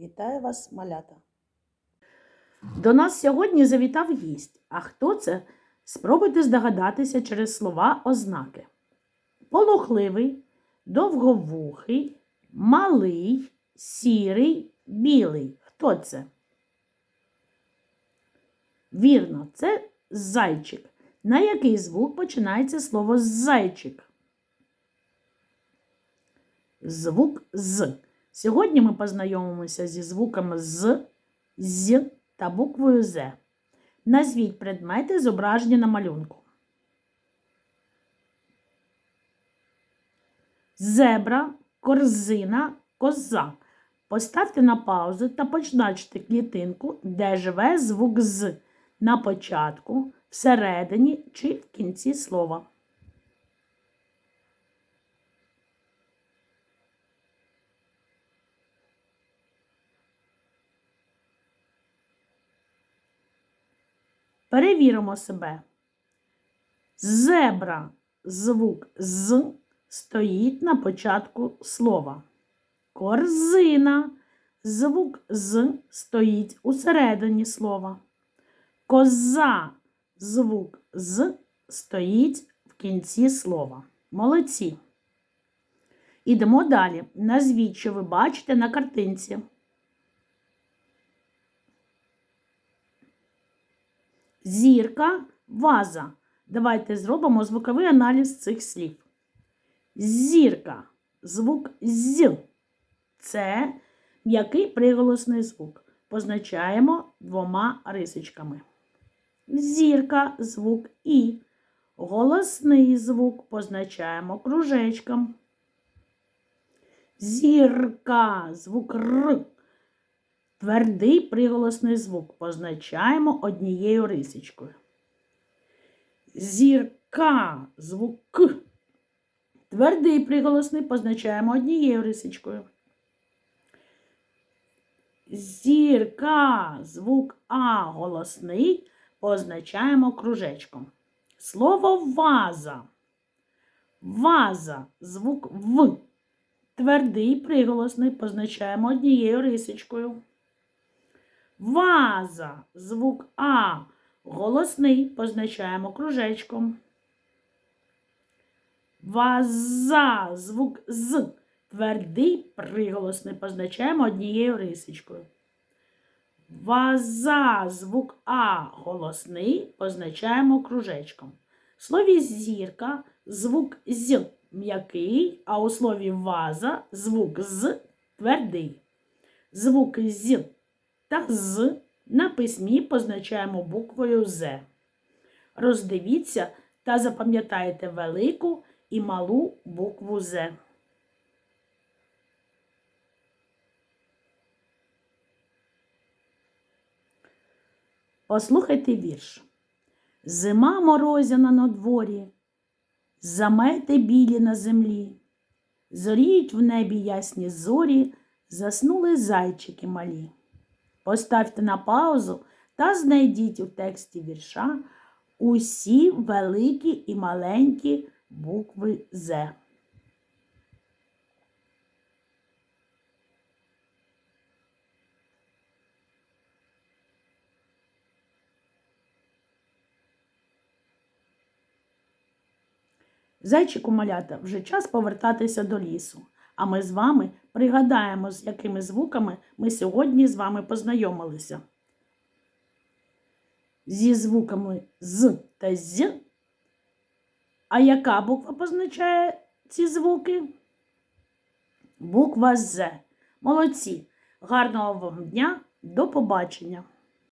Вітаю вас, малята! До нас сьогодні завітав гість. А хто це? Спробуйте здогадатися через слова ознаки. Полохливий, довговухий, малий, сірий, білий. Хто це? Вірно, це зайчик. На який звук починається слово зайчик? Звук з. Сьогодні ми познайомимося зі звуками з, з та буквою З. Назвіть предмети, зображені на малюнку. Зебра, корзина, коза. Поставте на паузу та позначте клітинку, де живе звук з на початку, всередині чи в кінці слова. Перевіримо себе. Зебра звук з стоїть на початку слова. Корзина звук з стоїть у середині слова. Коза звук з стоїть в кінці слова. Молодці. Ідемо далі. Назвіть, що ви бачите на картинці. Зірка, ваза. Давайте зробимо звуковий аналіз цих слів. Зірка. Звук з. Це м'який приголосний звук. Позначаємо двома рисочками. Зірка звук І. Голосний звук позначаємо кружечком. Зірка звук Р. Твердий приголосний звук позначаємо однією рисочкою. Зірка звук К. Твердий приголосний позначаємо однією рисочкою. Зірка звук А голосний позначаємо кружечком. Слово ваза. Ваза звук В. Твердий приголосний позначаємо однією рисочкою. Ваза, звук А, голосний позначаємо кружечком. Ваза, звук З, твердий приголосний позначаємо однією рисочкою. Ваза, звук А, голосний позначаємо кружечком. В слові зірка звук з м'який, а у слові ваза звук з твердий. Звук з та з на письмі позначаємо буквою З. Роздивіться та запам'ятайте велику і малу букву З. Послухайте вірш. Зима морозяна на дворі, замети білі на землі, зоріють в небі ясні зорі, заснули зайчики малі. Поставте на паузу та знайдіть у тексті вірша усі великі і маленькі букви З. Зайчику малята вже час повертатися до лісу. А ми з вами пригадаємо, з якими звуками ми сьогодні з вами познайомилися. Зі звуками з та з. А яка буква позначає ці звуки? Буква З. Молодці. Гарного вам дня. До побачення!